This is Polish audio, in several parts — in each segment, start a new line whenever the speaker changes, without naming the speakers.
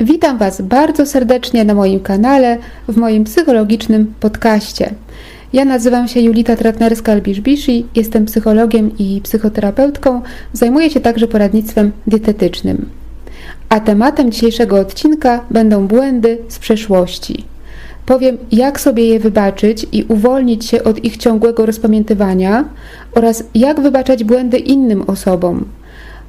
Witam Was bardzo serdecznie na moim kanale, w moim psychologicznym podcaście. Ja nazywam się Julita Tratnerska-Albiszbiszy, jestem psychologiem i psychoterapeutką, zajmuję się także poradnictwem dietetycznym. A tematem dzisiejszego odcinka będą błędy z przeszłości. Powiem, jak sobie je wybaczyć i uwolnić się od ich ciągłego rozpamiętywania oraz jak wybaczać błędy innym osobom.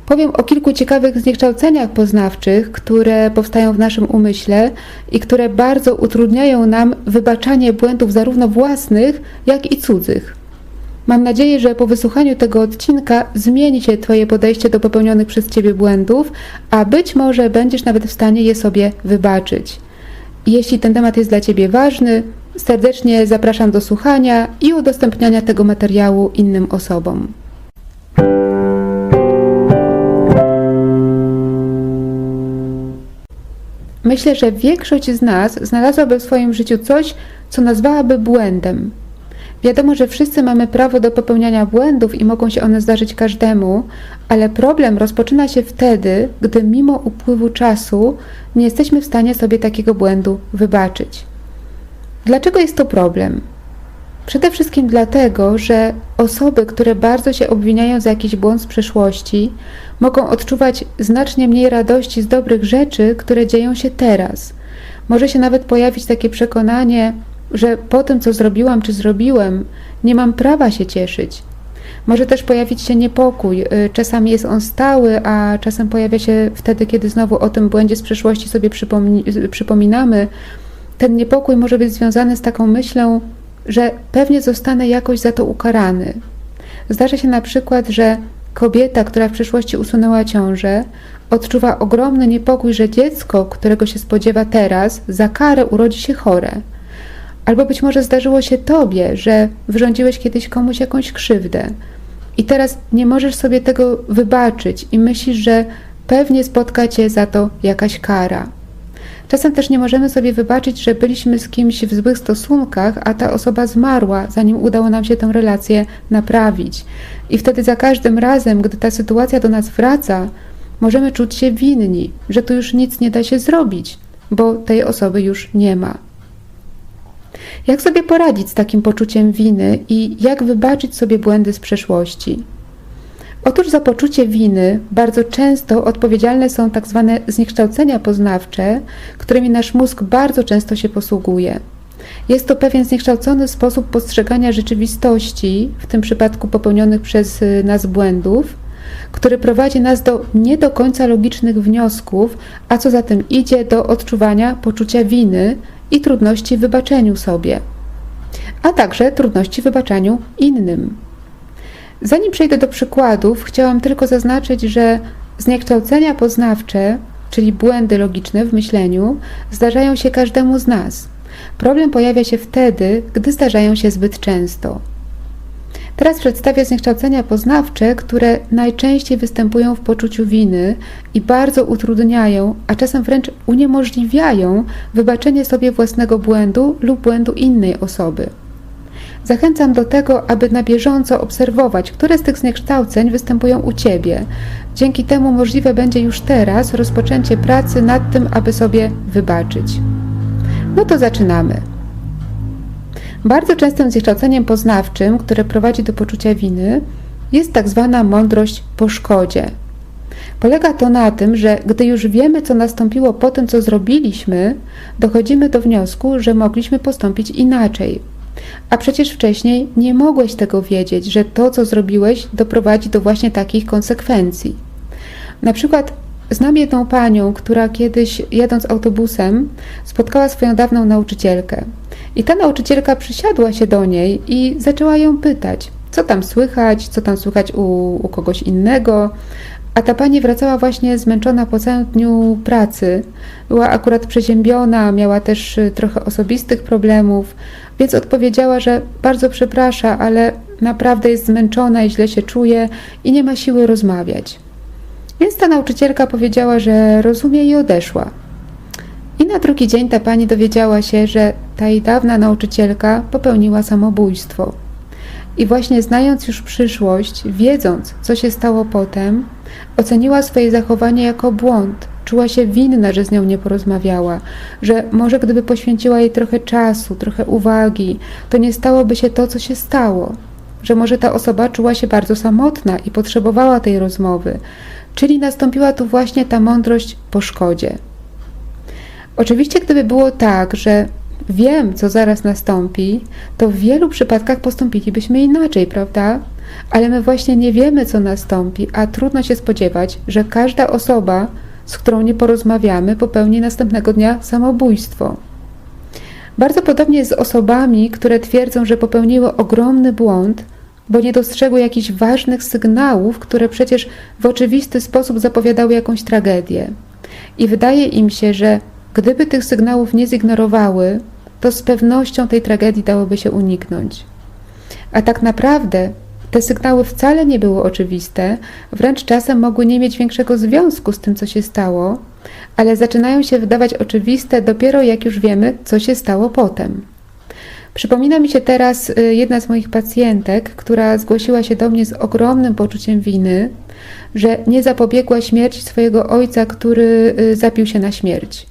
Powiem o kilku ciekawych zniekształceniach poznawczych, które powstają w naszym umyśle i które bardzo utrudniają nam wybaczanie błędów zarówno własnych, jak i cudzych. Mam nadzieję, że po wysłuchaniu tego odcinka zmieni się Twoje podejście do popełnionych przez Ciebie błędów, a być może będziesz nawet w stanie je sobie wybaczyć. Jeśli ten temat jest dla Ciebie ważny, serdecznie zapraszam do słuchania i udostępniania tego materiału innym osobom. Myślę, że większość z nas znalazłaby w swoim życiu coś, co nazwałaby błędem. Wiadomo, że wszyscy mamy prawo do popełniania błędów i mogą się one zdarzyć każdemu, ale problem rozpoczyna się wtedy, gdy mimo upływu czasu nie jesteśmy w stanie sobie takiego błędu wybaczyć. Dlaczego jest to problem? Przede wszystkim dlatego, że osoby, które bardzo się obwiniają za jakiś błąd z przeszłości, mogą odczuwać znacznie mniej radości z dobrych rzeczy, które dzieją się teraz. Może się nawet pojawić takie przekonanie, że po tym, co zrobiłam czy zrobiłem, nie mam prawa się cieszyć. Może też pojawić się niepokój. Y, czasami jest on stały, a czasem pojawia się wtedy, kiedy znowu o tym błędzie z przeszłości sobie przypominamy. Ten niepokój może być związany z taką myślą, że pewnie zostanę jakoś za to ukarany. Zdarza się na przykład, że kobieta, która w przyszłości usunęła ciążę, odczuwa ogromny niepokój, że dziecko, którego się spodziewa teraz, za karę urodzi się chore. Albo być może zdarzyło się tobie, że wyrządziłeś kiedyś komuś jakąś krzywdę i teraz nie możesz sobie tego wybaczyć i myślisz, że pewnie spotka cię za to jakaś kara. Czasem też nie możemy sobie wybaczyć, że byliśmy z kimś w złych stosunkach, a ta osoba zmarła, zanim udało nam się tę relację naprawić. I wtedy za każdym razem, gdy ta sytuacja do nas wraca, możemy czuć się winni, że tu już nic nie da się zrobić, bo tej osoby już nie ma. Jak sobie poradzić z takim poczuciem winy i jak wybaczyć sobie błędy z przeszłości? Otóż za poczucie winy bardzo często odpowiedzialne są tak zwane zniekształcenia poznawcze, którymi nasz mózg bardzo często się posługuje. Jest to pewien zniekształcony sposób postrzegania rzeczywistości, w tym przypadku popełnionych przez y, nas błędów, który prowadzi nas do nie do końca logicznych wniosków, a co za tym idzie do odczuwania poczucia winy i trudności w wybaczeniu sobie, a także trudności w wybaczaniu innym. Zanim przejdę do przykładów, chciałam tylko zaznaczyć, że zniekształcenia poznawcze, czyli błędy logiczne w myśleniu, zdarzają się każdemu z nas. Problem pojawia się wtedy, gdy zdarzają się zbyt często. Teraz przedstawię zniekształcenia poznawcze, które najczęściej występują w poczuciu winy i bardzo utrudniają, a czasem wręcz uniemożliwiają wybaczenie sobie własnego błędu lub błędu innej osoby. Zachęcam do tego, aby na bieżąco obserwować, które z tych zniekształceń występują u Ciebie. Dzięki temu możliwe będzie już teraz rozpoczęcie pracy nad tym, aby sobie wybaczyć. No to zaczynamy. Bardzo częstym zniekształceniem poznawczym, które prowadzi do poczucia winy, jest tak zwana mądrość po szkodzie. Polega to na tym, że gdy już wiemy, co nastąpiło po tym, co zrobiliśmy, dochodzimy do wniosku, że mogliśmy postąpić inaczej. A przecież wcześniej nie mogłeś tego wiedzieć, że to, co zrobiłeś, doprowadzi do właśnie takich konsekwencji. Na przykład znam jedną panią, która kiedyś jadąc autobusem spotkała swoją dawną nauczycielkę. I ta nauczycielka przysiadła się do niej i zaczęła ją pytać, co tam słychać, co tam słychać u, u kogoś innego. A ta pani wracała właśnie zmęczona po całym dniu pracy. Była akurat przeziębiona, miała też y, trochę osobistych problemów, więc odpowiedziała, że bardzo przeprasza, ale naprawdę jest zmęczona i źle się czuje i nie ma siły rozmawiać. Więc ta nauczycielka powiedziała, że rozumie i odeszła. I na drugi dzień ta pani dowiedziała się, że ta jej dawna nauczycielka popełniła samobójstwo. I właśnie znając już przyszłość, wiedząc, co się stało potem, Oceniła swoje zachowanie jako błąd. Czuła się winna, że z nią nie porozmawiała, że może gdyby poświęciła jej trochę czasu, trochę uwagi, to nie stałoby się to, co się stało. Że może ta osoba czuła się bardzo samotna i potrzebowała tej rozmowy. Czyli nastąpiła tu właśnie ta mądrość po szkodzie. Oczywiście, gdyby było tak, że wiem, co zaraz nastąpi, to w wielu przypadkach postąpilibyśmy inaczej, prawda? Ale my właśnie nie wiemy, co nastąpi, a trudno się spodziewać, że każda osoba, z którą nie porozmawiamy, popełni następnego dnia samobójstwo. Bardzo podobnie jest z osobami, które twierdzą, że popełniły ogromny błąd, bo nie dostrzegły jakichś ważnych sygnałów, które przecież w oczywisty sposób zapowiadały jakąś tragedię. I wydaje im się, że gdyby tych sygnałów nie zignorowały, to z pewnością tej tragedii dałoby się uniknąć. A tak naprawdę te sygnały wcale nie były oczywiste, wręcz czasem mogły nie mieć większego związku z tym, co się stało, ale zaczynają się wydawać oczywiste dopiero jak już wiemy, co się stało potem. Przypomina mi się teraz y, jedna z moich pacjentek, która zgłosiła się do mnie z ogromnym poczuciem winy, że nie zapobiegła śmierci swojego ojca, który y, zapił się na śmierć.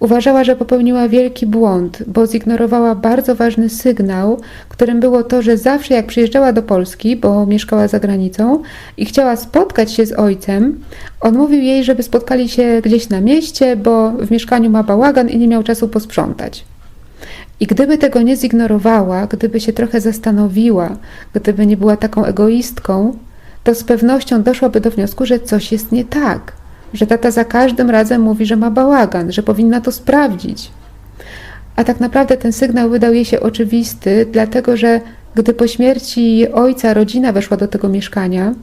Uważała, że popełniła wielki błąd, bo zignorowała bardzo ważny sygnał, którym było to, że zawsze jak przyjeżdżała do Polski, bo mieszkała za granicą i chciała spotkać się z ojcem, on mówił jej, żeby spotkali się gdzieś na mieście, bo w mieszkaniu ma bałagan i nie miał czasu posprzątać. I gdyby tego nie zignorowała, gdyby się trochę zastanowiła, gdyby nie była taką egoistką, to z pewnością doszłaby do wniosku, że coś jest nie tak że tata za każdym razem mówi, że ma bałagan, że powinna to sprawdzić. A tak naprawdę ten sygnał wydał jej się oczywisty, dlatego że gdy po śmierci ojca rodzina weszła do tego mieszkania,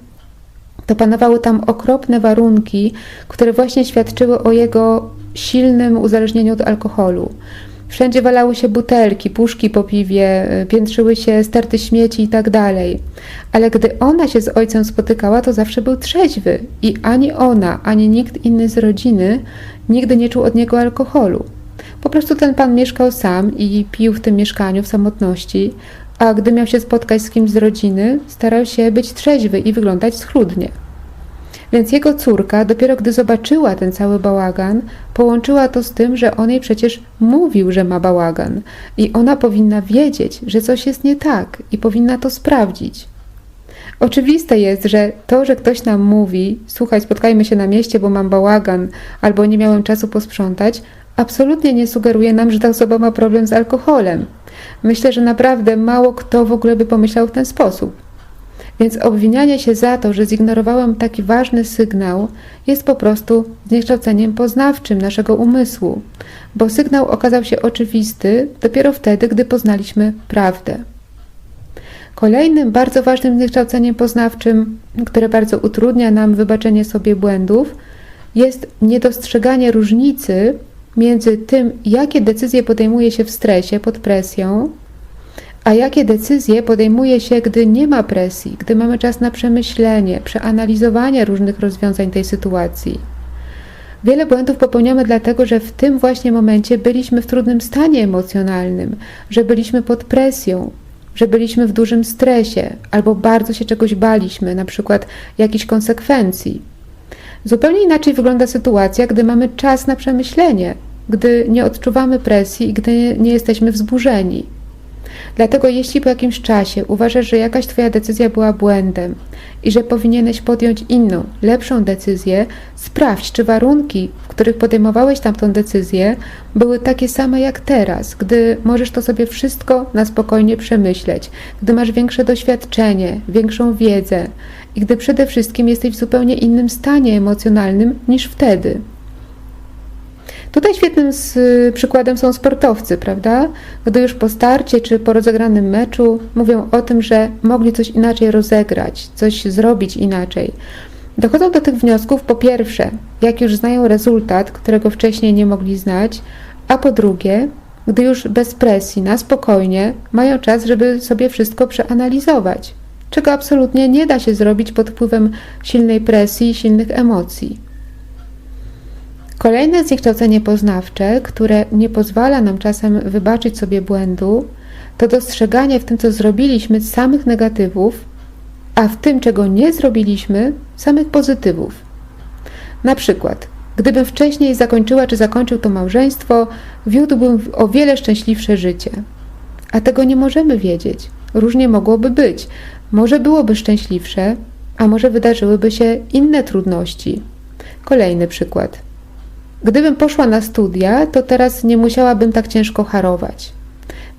to panowały tam okropne warunki, które właśnie świadczyły o jego silnym uzależnieniu od alkoholu. Wszędzie walały się butelki, puszki po piwie, piętrzyły się sterty śmieci i tak dalej. Ale gdy ona się z ojcem spotykała, to zawsze był trzeźwy i ani ona, ani nikt inny z rodziny nigdy nie czuł od niego alkoholu. Po prostu ten pan mieszkał sam i pił w tym mieszkaniu w samotności, a gdy miał się spotkać z kimś z rodziny, starał się być trzeźwy i wyglądać schludnie. Więc jego córka, dopiero gdy zobaczyła ten cały bałagan, połączyła to z tym, że on jej przecież mówił, że ma bałagan i ona powinna wiedzieć, że coś jest nie tak i powinna to sprawdzić. Oczywiste jest, że to, że ktoś nam mówi, słuchaj, spotkajmy się na mieście, bo mam bałagan, albo nie miałem czasu posprzątać, absolutnie nie sugeruje nam, że ta osoba ma problem z alkoholem. Myślę, że naprawdę mało kto w ogóle by pomyślał w ten sposób. Więc obwinianie się za to, że zignorowałem taki ważny sygnał, jest po prostu zniekształceniem poznawczym naszego umysłu, bo sygnał okazał się oczywisty dopiero wtedy, gdy poznaliśmy prawdę. Kolejnym bardzo ważnym zniekształceniem poznawczym, które bardzo utrudnia nam wybaczenie sobie błędów, jest niedostrzeganie różnicy między tym, jakie decyzje podejmuje się w stresie, pod presją, a jakie decyzje podejmuje się, gdy nie ma presji, gdy mamy czas na przemyślenie, przeanalizowanie różnych rozwiązań tej sytuacji? Wiele błędów popełniamy dlatego, że w tym właśnie momencie byliśmy w trudnym stanie emocjonalnym, że byliśmy pod presją, że byliśmy w dużym stresie albo bardzo się czegoś baliśmy, na przykład jakichś konsekwencji. Zupełnie inaczej wygląda sytuacja, gdy mamy czas na przemyślenie, gdy nie odczuwamy presji i gdy nie jesteśmy wzburzeni. Dlatego jeśli po jakimś czasie uważasz, że jakaś Twoja decyzja była błędem i że powinieneś podjąć inną, lepszą decyzję, sprawdź, czy warunki, w których podejmowałeś tamtą decyzję, były takie same jak teraz, gdy możesz to sobie wszystko na spokojnie przemyśleć, gdy masz większe doświadczenie, większą wiedzę i gdy przede wszystkim jesteś w zupełnie innym stanie emocjonalnym niż wtedy. Tutaj świetnym przykładem są sportowcy, prawda? Gdy już po starcie czy po rozegranym meczu mówią o tym, że mogli coś inaczej rozegrać, coś zrobić inaczej. Dochodzą do tych wniosków po pierwsze, jak już znają rezultat, którego wcześniej nie mogli znać, a po drugie, gdy już bez presji, na spokojnie, mają czas, żeby sobie wszystko przeanalizować, czego absolutnie nie da się zrobić pod wpływem silnej presji i silnych emocji. Kolejne zniekształcenie poznawcze, które nie pozwala nam czasem wybaczyć sobie błędu, to dostrzeganie w tym, co zrobiliśmy, samych negatywów a w tym, czego nie zrobiliśmy, samych pozytywów. Na przykład, gdybym wcześniej zakończyła czy zakończył to małżeństwo, wiódłbym o wiele szczęśliwsze życie. A tego nie możemy wiedzieć. Różnie mogłoby być. Może byłoby szczęśliwsze, a może wydarzyłyby się inne trudności. Kolejny przykład. Gdybym poszła na studia, to teraz nie musiałabym tak ciężko harować.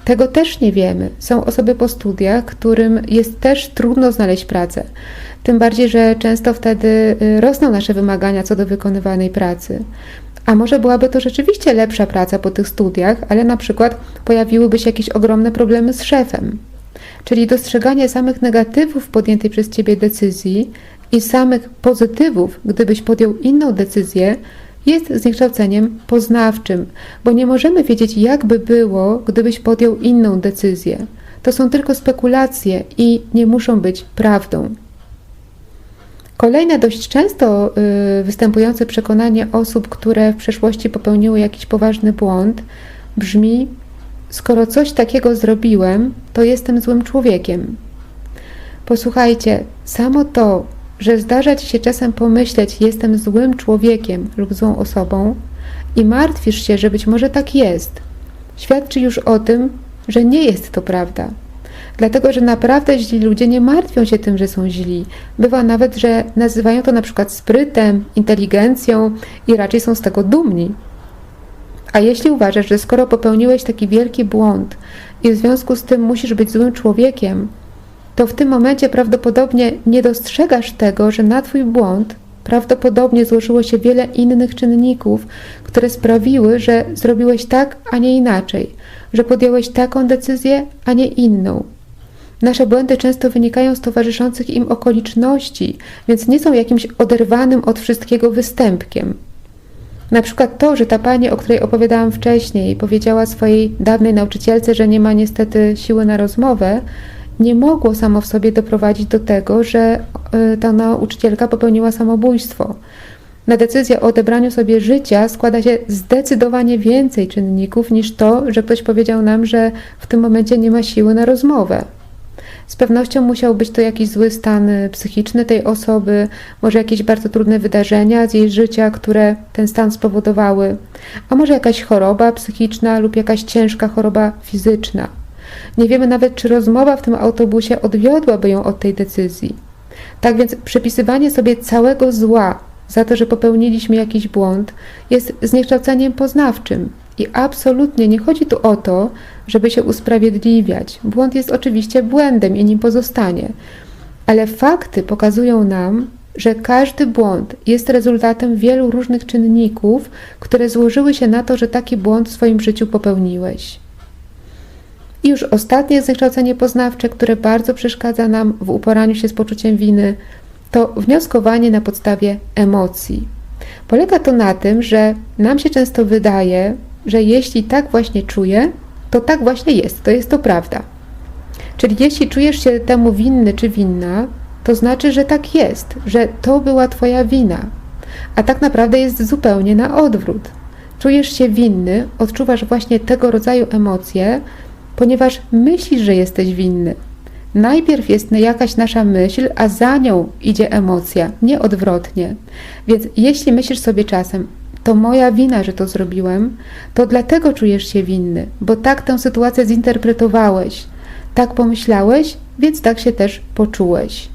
Tego też nie wiemy. Są osoby po studiach, którym jest też trudno znaleźć pracę. Tym bardziej, że często wtedy y, rosną nasze wymagania co do wykonywanej pracy. A może byłaby to rzeczywiście lepsza praca po tych studiach, ale na przykład pojawiłyby się jakieś ogromne problemy z szefem. Czyli dostrzeganie samych negatywów podjętej przez ciebie decyzji i samych pozytywów, gdybyś podjął inną decyzję, jest zniekształceniem poznawczym, bo nie możemy wiedzieć, jak by było, gdybyś podjął inną decyzję. To są tylko spekulacje i nie muszą być prawdą. Kolejne dość często y, występujące przekonanie osób, które w przeszłości popełniły jakiś poważny błąd, brzmi: Skoro coś takiego zrobiłem, to jestem złym człowiekiem. Posłuchajcie, samo to, że zdarza ci się czasem pomyśleć, jestem złym człowiekiem lub złą osobą i martwisz się, że być może tak jest, świadczy już o tym, że nie jest to prawda. Dlatego, że naprawdę źli ludzie nie martwią się tym, że są źli. Bywa nawet, że nazywają to na przykład sprytem, inteligencją i raczej są z tego dumni. A jeśli uważasz, że skoro popełniłeś taki wielki błąd i w związku z tym musisz być złym człowiekiem, to w tym momencie prawdopodobnie nie dostrzegasz tego, że na Twój błąd prawdopodobnie złożyło się wiele innych czynników, które sprawiły, że zrobiłeś tak, a nie inaczej, że podjąłeś taką decyzję, a nie inną. Nasze błędy często wynikają z towarzyszących im okoliczności, więc nie są jakimś oderwanym od wszystkiego występkiem. Na przykład to, że ta pani, o której opowiadałam wcześniej, powiedziała swojej dawnej nauczycielce, że nie ma niestety siły na rozmowę, nie mogło samo w sobie doprowadzić do tego, że ta nauczycielka popełniła samobójstwo. Na decyzję o odebraniu sobie życia składa się zdecydowanie więcej czynników niż to, że ktoś powiedział nam, że w tym momencie nie ma siły na rozmowę. Z pewnością musiał być to jakiś zły stan y, psychiczny tej osoby, może jakieś bardzo trudne wydarzenia z jej życia, które ten stan spowodowały, a może jakaś choroba psychiczna lub jakaś ciężka choroba fizyczna. Nie wiemy nawet, czy rozmowa w tym autobusie odwiodłaby ją od tej decyzji. Tak więc przypisywanie sobie całego zła za to, że popełniliśmy jakiś błąd, jest zniekształceniem poznawczym. I absolutnie nie chodzi tu o to, żeby się usprawiedliwiać. Błąd jest oczywiście błędem i nim pozostanie. Ale fakty pokazują nam, że każdy błąd jest rezultatem wielu różnych czynników, które złożyły się na to, że taki błąd w swoim życiu popełniłeś. I już ostatnie zniekształcenie poznawcze, które bardzo przeszkadza nam w uporaniu się z poczuciem winy, to wnioskowanie na podstawie emocji. Polega to na tym, że nam się często wydaje, że jeśli tak właśnie czuję, to tak właśnie jest, to jest to prawda. Czyli jeśli czujesz się temu winny czy winna, to znaczy, że tak jest, że to była Twoja wina. A tak naprawdę jest zupełnie na odwrót. Czujesz się winny, odczuwasz właśnie tego rodzaju emocje, ponieważ myślisz, że jesteś winny. Najpierw jest jakaś nasza myśl, a za nią idzie emocja, nie odwrotnie. Więc jeśli myślisz sobie czasem, to moja wina, że to zrobiłem, to dlatego czujesz się winny, bo tak tę sytuację zinterpretowałeś, tak pomyślałeś, więc tak się też poczułeś.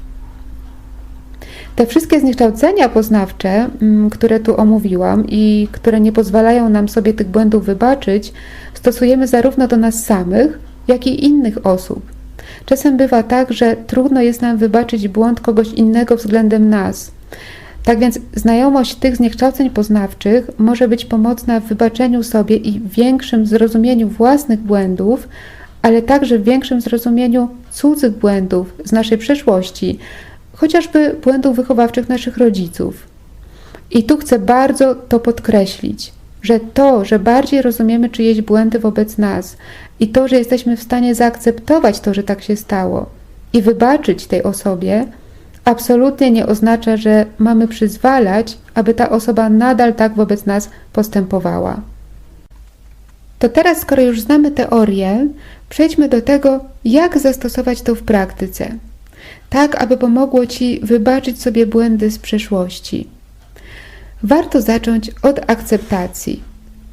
Te wszystkie zniekształcenia poznawcze, mm, które tu omówiłam i które nie pozwalają nam sobie tych błędów wybaczyć, stosujemy zarówno do nas samych, jak i innych osób. Czasem bywa tak, że trudno jest nam wybaczyć błąd kogoś innego względem nas. Tak więc znajomość tych zniekształceń poznawczych może być pomocna w wybaczeniu sobie i większym zrozumieniu własnych błędów, ale także w większym zrozumieniu cudzych błędów z naszej przeszłości, chociażby błędów wychowawczych naszych rodziców. I tu chcę bardzo to podkreślić, że to, że bardziej rozumiemy czyjeś błędy wobec nas i to, że jesteśmy w stanie zaakceptować to, że tak się stało i wybaczyć tej osobie, absolutnie nie oznacza, że mamy przyzwalać, aby ta osoba nadal tak wobec nas postępowała. To teraz, skoro już znamy teorię, przejdźmy do tego, jak zastosować to w praktyce. Tak aby pomogło ci wybaczyć sobie błędy z przeszłości. Warto zacząć od akceptacji.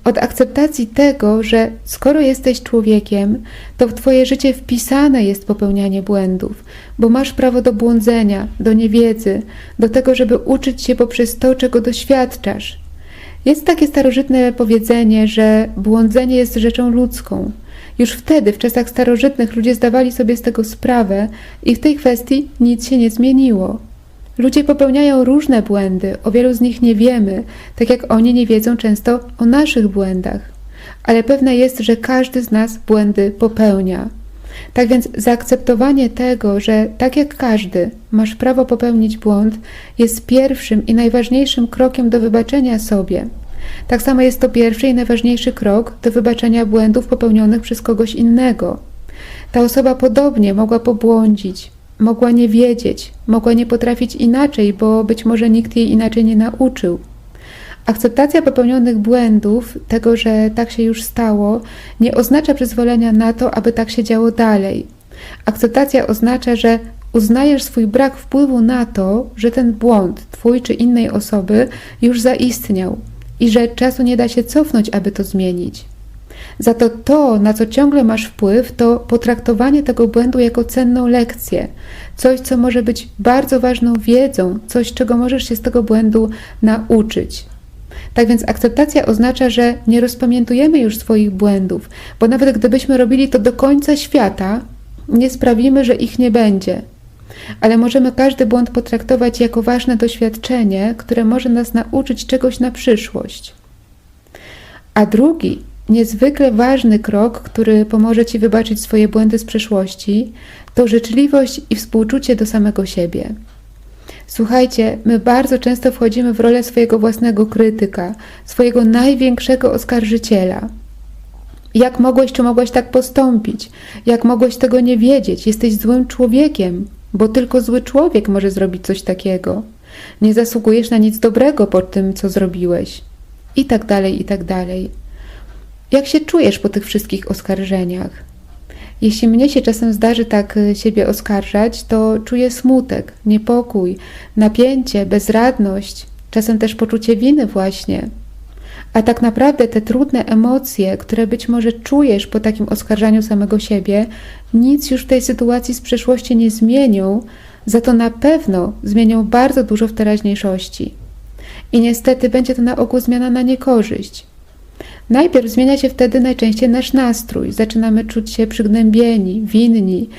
Od akceptacji tego, że skoro jesteś człowiekiem, to w Twoje życie wpisane jest popełnianie błędów, bo masz prawo do błądzenia, do niewiedzy, do tego, żeby uczyć się poprzez to, czego doświadczasz. Jest takie starożytne powiedzenie, że błądzenie jest rzeczą ludzką. Już wtedy, w czasach starożytnych, ludzie zdawali sobie z tego sprawę i w tej kwestii nic się nie zmieniło. Ludzie popełniają różne błędy, o wielu z nich nie wiemy, tak jak oni nie wiedzą często o naszych błędach. Ale pewne jest, że każdy z nas błędy popełnia. Tak więc zaakceptowanie tego, że tak jak każdy masz prawo popełnić błąd, jest pierwszym i najważniejszym krokiem do wybaczenia sobie. Tak samo jest to pierwszy i najważniejszy krok do wybaczenia błędów popełnionych przez kogoś innego. Ta osoba podobnie mogła pobłądzić, mogła nie wiedzieć, mogła nie potrafić inaczej, bo być może nikt jej inaczej nie nauczył. Akceptacja popełnionych błędów, tego, że tak się już stało, nie oznacza przyzwolenia na to, aby tak się działo dalej. Akceptacja oznacza, że uznajesz swój brak wpływu na to, że ten błąd twój czy innej osoby już zaistniał i że czasu nie da się cofnąć, aby to zmienić. Za to to, na co ciągle masz wpływ, to potraktowanie tego błędu jako cenną lekcję, coś, co może być bardzo ważną wiedzą, coś, czego możesz się z tego błędu nauczyć. Tak więc akceptacja oznacza, że nie rozpamiętujemy już swoich błędów, bo nawet gdybyśmy robili to do końca świata, nie sprawimy, że ich nie będzie. Ale możemy każdy błąd potraktować jako ważne doświadczenie, które może nas nauczyć czegoś na przyszłość. A drugi, niezwykle ważny krok, który pomoże Ci wybaczyć swoje błędy z przeszłości, to życzliwość i współczucie do samego siebie. Słuchajcie, my bardzo często wchodzimy w rolę swojego własnego krytyka, swojego największego oskarżyciela. Jak mogłeś czy mogłaś tak postąpić? Jak mogłeś tego nie wiedzieć? Jesteś złym człowiekiem, bo tylko zły człowiek może zrobić coś takiego. Nie zasługujesz na nic dobrego po tym, co zrobiłeś. I tak dalej, i tak dalej. Jak się czujesz po tych wszystkich oskarżeniach? Jeśli mnie się czasem zdarzy tak y, siebie oskarżać, to czuję smutek, niepokój, napięcie, bezradność, czasem też poczucie winy właśnie. A tak naprawdę te trudne emocje, które być może czujesz po takim oskarżaniu samego siebie, nic już w tej sytuacji z przeszłości nie zmienią, za to na pewno zmienią bardzo dużo w teraźniejszości. I niestety będzie to na ogół zmiana na niekorzyść. Najpierw zmienia się wtedy najczęściej nasz nastrój. Zaczynamy czuć się przygnębieni, winni.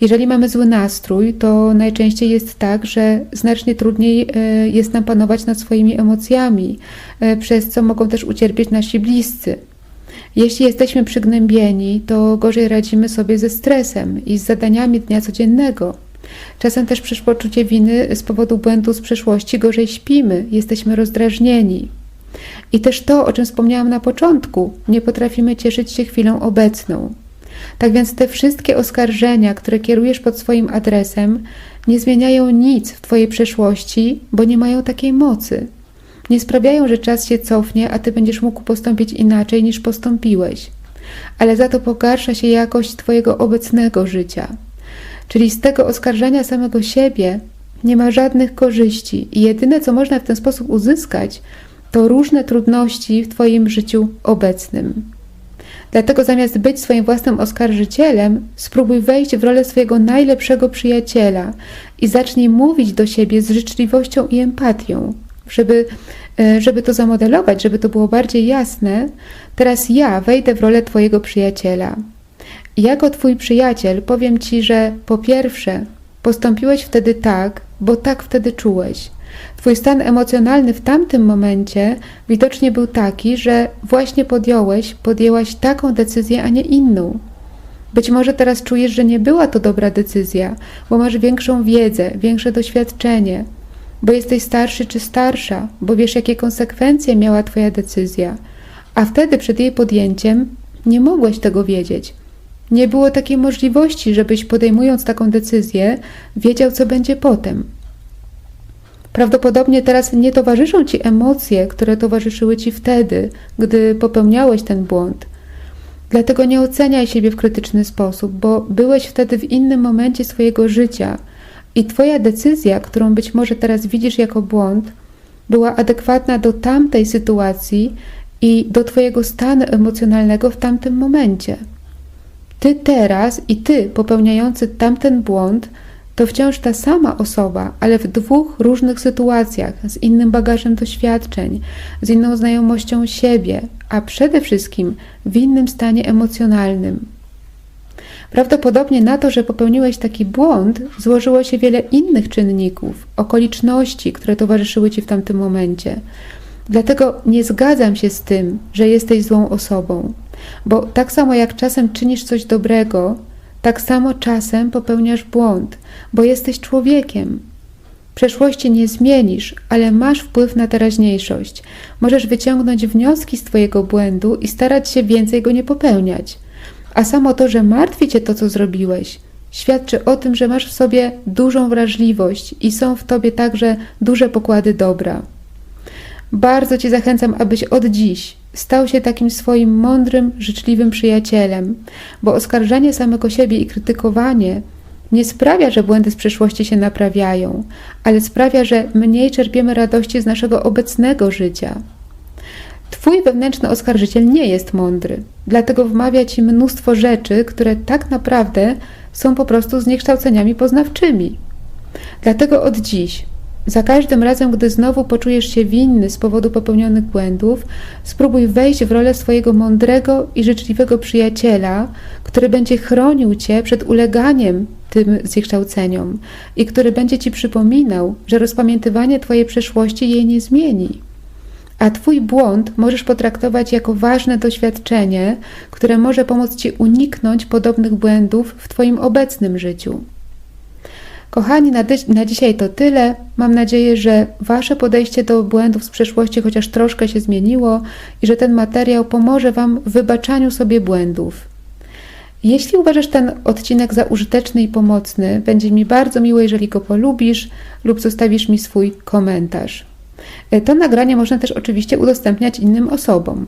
Jeżeli mamy zły nastrój, to najczęściej jest tak, że znacznie trudniej e, jest nam panować nad swoimi emocjami, e, przez co mogą też ucierpieć nasi bliscy. Jeśli jesteśmy przygnębieni, to gorzej radzimy sobie ze stresem i z zadaniami dnia codziennego. Czasem też przez poczucie winy z powodu błędu z przeszłości gorzej śpimy, jesteśmy rozdrażnieni. I też to, o czym wspomniałam na początku, nie potrafimy cieszyć się chwilą obecną. Tak więc te wszystkie oskarżenia, które kierujesz pod swoim adresem, nie zmieniają nic w Twojej przeszłości, bo nie mają takiej mocy. Nie sprawiają, że czas się cofnie, a Ty będziesz mógł postąpić inaczej niż postąpiłeś. Ale za to pogarsza się jakość Twojego obecnego życia. Czyli z tego oskarżania samego siebie nie ma żadnych korzyści i jedyne, co można w ten sposób uzyskać, to różne trudności w Twoim życiu obecnym. Dlatego zamiast być swoim własnym oskarżycielem, spróbuj wejść w rolę swojego najlepszego przyjaciela i zacznij mówić do siebie z życzliwością i empatią. Żeby, e, żeby to zamodelować, żeby to było bardziej jasne, teraz ja wejdę w rolę Twojego przyjaciela. Jako Twój przyjaciel powiem Ci, że po pierwsze, postąpiłeś wtedy tak, bo tak wtedy czułeś. Twój stan emocjonalny w tamtym momencie widocznie był taki, że właśnie podjąłeś, podjęłaś taką decyzję, a nie inną. Być może teraz czujesz, że nie była to dobra decyzja, bo masz większą wiedzę, większe doświadczenie, bo jesteś starszy czy starsza, bo wiesz, jakie konsekwencje miała Twoja decyzja, a wtedy przed jej podjęciem nie mogłeś tego wiedzieć. Nie było takiej możliwości, żebyś podejmując taką decyzję, wiedział, co będzie potem. Prawdopodobnie teraz nie towarzyszą ci emocje, które towarzyszyły ci wtedy, gdy popełniałeś ten błąd. Dlatego nie oceniaj siebie w krytyczny sposób, bo byłeś wtedy w innym momencie swojego życia, i Twoja decyzja, którą być może teraz widzisz jako błąd, była adekwatna do tamtej sytuacji i do Twojego stanu emocjonalnego w tamtym momencie. Ty teraz i Ty popełniający tamten błąd to wciąż ta sama osoba, ale w dwóch różnych sytuacjach, z innym bagażem doświadczeń, z inną znajomością siebie, a przede wszystkim w innym stanie emocjonalnym. Prawdopodobnie na to, że popełniłeś taki błąd, złożyło się wiele innych czynników, okoliczności, które towarzyszyły ci w tamtym momencie. Dlatego nie zgadzam się z tym, że jesteś złą osobą, bo tak samo jak czasem czynisz coś dobrego, tak samo czasem popełniasz błąd, bo jesteś człowiekiem. Przeszłości nie zmienisz, ale masz wpływ na teraźniejszość. Możesz wyciągnąć wnioski z Twojego błędu i starać się więcej go nie popełniać. A samo to, że martwi Cię to, co zrobiłeś, świadczy o tym, że masz w sobie dużą wrażliwość i są w Tobie także duże pokłady dobra. Bardzo Cię zachęcam, abyś od dziś stał się takim swoim mądrym, życzliwym przyjacielem, bo oskarżanie samego siebie i krytykowanie nie sprawia, że błędy z przeszłości się naprawiają, ale sprawia, że mniej czerpiemy radości z naszego obecnego życia. Twój wewnętrzny oskarżyciel nie jest mądry, dlatego wmawia ci mnóstwo rzeczy, które tak naprawdę są po prostu zniekształceniami poznawczymi. Dlatego od dziś za każdym razem, gdy znowu poczujesz się winny z powodu popełnionych błędów, spróbuj wejść w rolę swojego mądrego i życzliwego przyjaciela, który będzie chronił cię przed uleganiem tym zniekształceniom i który będzie ci przypominał, że rozpamiętywanie twojej przeszłości jej nie zmieni. A twój błąd możesz potraktować jako ważne doświadczenie, które może pomóc ci uniknąć podobnych błędów w twoim obecnym życiu. Kochani, na, na dzisiaj to tyle. Mam nadzieję, że Wasze podejście do błędów z przeszłości chociaż troszkę się zmieniło i że ten materiał pomoże Wam w wybaczaniu sobie błędów. Jeśli uważasz ten odcinek za użyteczny i pomocny, będzie mi bardzo miło, jeżeli go polubisz lub zostawisz mi swój komentarz. To nagranie można też oczywiście udostępniać innym osobom.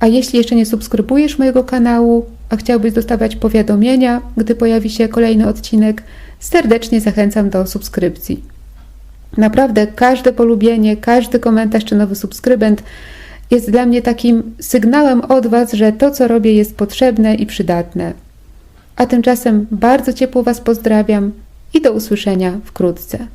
A jeśli jeszcze nie subskrybujesz mojego kanału, a chciałbyś dostawać powiadomienia, gdy pojawi się kolejny odcinek, serdecznie zachęcam do subskrypcji. Naprawdę każde polubienie, każdy komentarz czy nowy subskrybent jest dla mnie takim sygnałem od Was, że to, co robię, jest potrzebne i przydatne. A tymczasem bardzo ciepło Was pozdrawiam i do usłyszenia wkrótce.